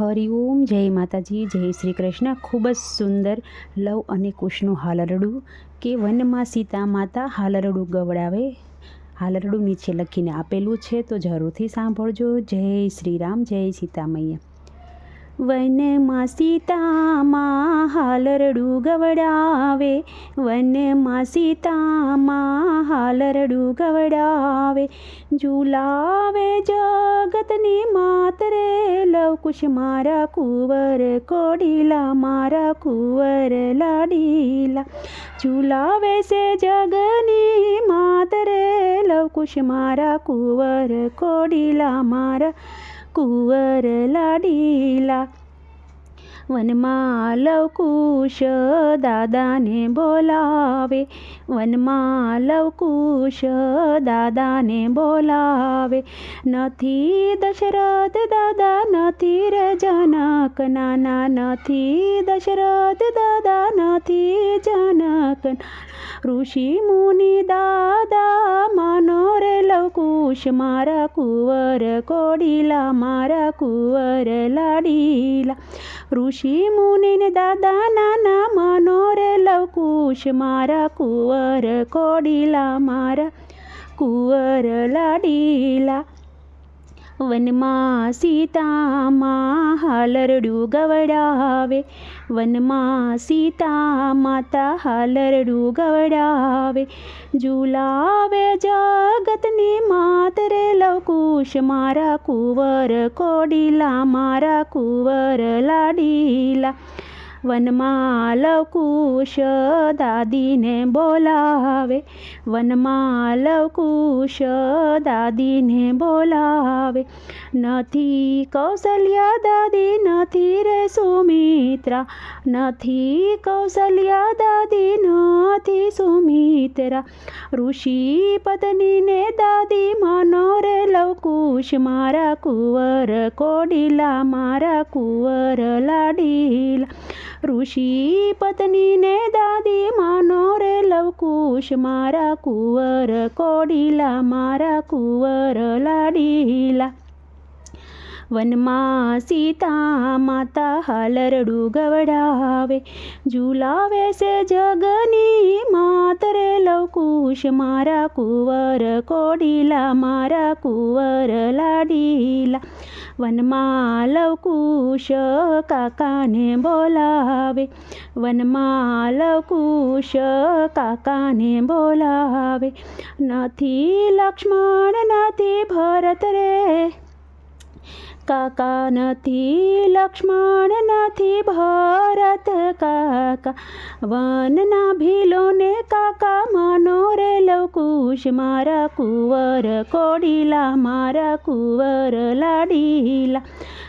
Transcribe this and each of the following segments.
હરિઓમ જય માતાજી, જય શ્રી કૃષ્ણ. ખૂબ જ સુંદર લવ અને કુશનું હાલરડું કે વનમાં સીતા માતા હાલરડું ગવડાવે. હાલરડું નીચે લખીને આપેલું છે, તો જરૂરથી સાંભળજો. જય શ્રી રામ, જય સીતા મૈયા વનમાં સીતામાં હાલરડું ગવડાવે. વનમાં સીતામાં હાલરડું ગવડાવે. ઝુલાવે જગતની માતરે લવકુશ મારા કુંવર, કોડીલા મારા કુંવર, લાડીલા. ઝુલાવે છે જગની માતરે લવકુશ મારા કુંવર, કોડીલા મારા લાડીલા. વનમાં લવકુશ દાદાને બોલાવે. વનમાં લવકુશ દાદાને બોલાવે. નથી દશરથ દાદા, નથી રે જનક નાના. નથી દશરથ દાદા, નથી જનક ઋષિ મુનિ દાદા, માનો રે લવકુશ. મારા કુંવર કોડીલા, મારા કુંવર લાડીલા. ઋષિ મુનિને દાદા નાના માનો રે લવકુશ મારા કુંવર કોડીલા, મારા કુંવર લાડીલા. વનમાં સીતામાં હાલરડું ગવડાવે, વનમાં સીતા માતા હાલરડું ગવડાવે. ઝુલાવે જગતની માતરે લવકુશ મારા કુંવર કોડીલા મારા કુંવર લાડીલા વનમાં લવકુશ દાદીને બોલાવે વનમાં લવકુશ દાદીને બોલાવે. નથી કૌશલ્યા દાદી નથી રે સુમિત્રા, નથી કૌશલ્યા દાદી નથી સુમિત્રા. ઋષિ પત્નીને દાદી, માનો રે લવકુશ, મારા કુંવર કોડીલા, મારા કુંવર લાડીલા. ઋષિ પત્નીને દાદી માનો રે લવકુશ, મારા કુંવર કોડીલા, મારા કુંવર લાડીલા. વનમાં સીતા માતા હાલરડું ગવડાવે ઝુલાવે છે જગની માતરે લવકુશ, મારા કુંવર કોડીલા, મારા કુંવર લાડીલા. વનમાં લવકુશ કાકાને બોલાવે. વનમાં લવકુશ કાકાને બોલાવે. નથી લક્ષ્મણ નથી ભરત રે. કાકા નથી લક્ષ્મણ નથી ભરત કાકા વનના ભીલોને કાકા માનો રે લવકુશ મારા કુંવર કોડીલા મારા કુંવર લાડીલા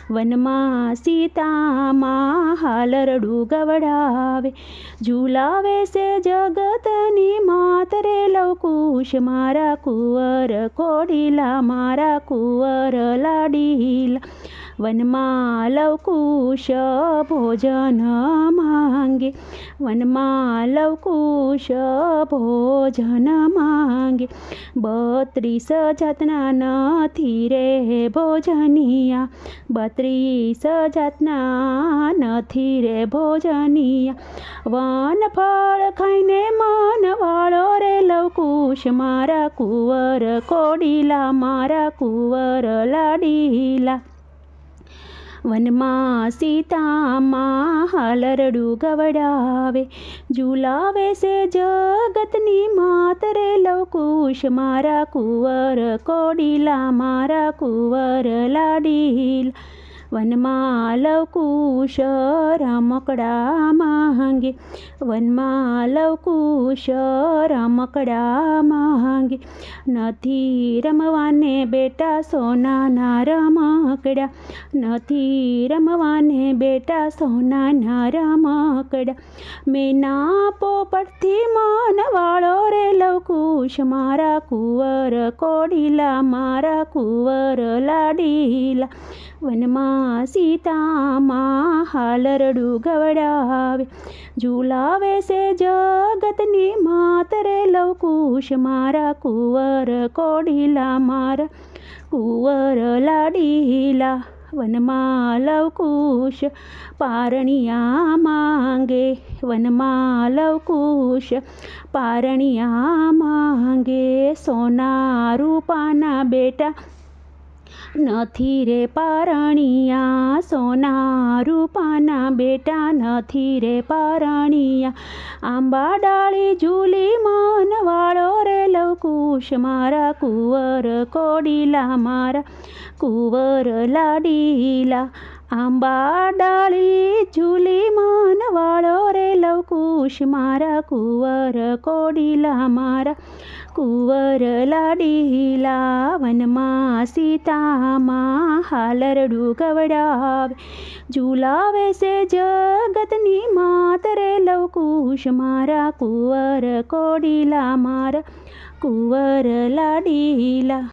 વનમાં સીતામાં હાલરડું ગવડાવે, ઝુલાવે છે જગતની માતરે લવકુશ મારા કુંવર, કોડીલા મારા કુંવર લાડીલા. વનમાં લવકુશ ભોજન માંગે. વનમાં લવકુશ ભોજન માંગે. બત્રીસ જાતના નથી રે ભોજનિયા. બત્રીસ જાતના નથી રે ભોજનિયા. વન ફળ ખાઈને મન વાળો રે લવકુશ મારા કુંવર કોડીલા, મારા કુંવર લાડીલા. વનમાં સીતામાં હાલરડું ગવડાવે, ઝુલાવે છે જગતની માતરે લવકુશ, મારા કુંવર કોડીલા, મારા કુંવર લાડીલા. વનમાં લવકુશ રમકડા માંગે વનમાં લવકુશ રમકડા માંગે નથી રમવાને બેટા સોનાના રમકડા નથી રમવાને બેટા સોનાના રમકડા મેના પોપટથી મન વાળો રે લવકુશ મારા કુંવર કોડીલા, મારા કુંવર લાડીલા. વનમાં સીતામાં હાલરડું ગવડાવે ઝુલાવે છે જગતની માતરે લવકુશ મારા કુંવર કોડીલા મારા કુંવર લાડીલા વનમાં લવકુશ પારણિયા માંગે વનમાં લવકુશ પારણિયા માંગે સોના રૂપાના બેટા નથી રે પારણિયા, સોના રૂપાના બેટા નથી રે પારણિયા. આંબા ડાળી ઝૂલી મન વાળો રે લવકુશ, મારા કુંવર કોડીલા, મારા કુંવર લાડીલા. આંબા ડાળી ઝૂલી મન વાળો રે લવકુશ, મારા કુંવર કોડીલા, મારા કુંવર લાડીલા વનમાં સીતામાં હાલરડું ગવડાવે ઝુલાવે છે જગતની માત રે લવકુશ મારા કુંવર કોડીલા મારા કુંવર લાડીલા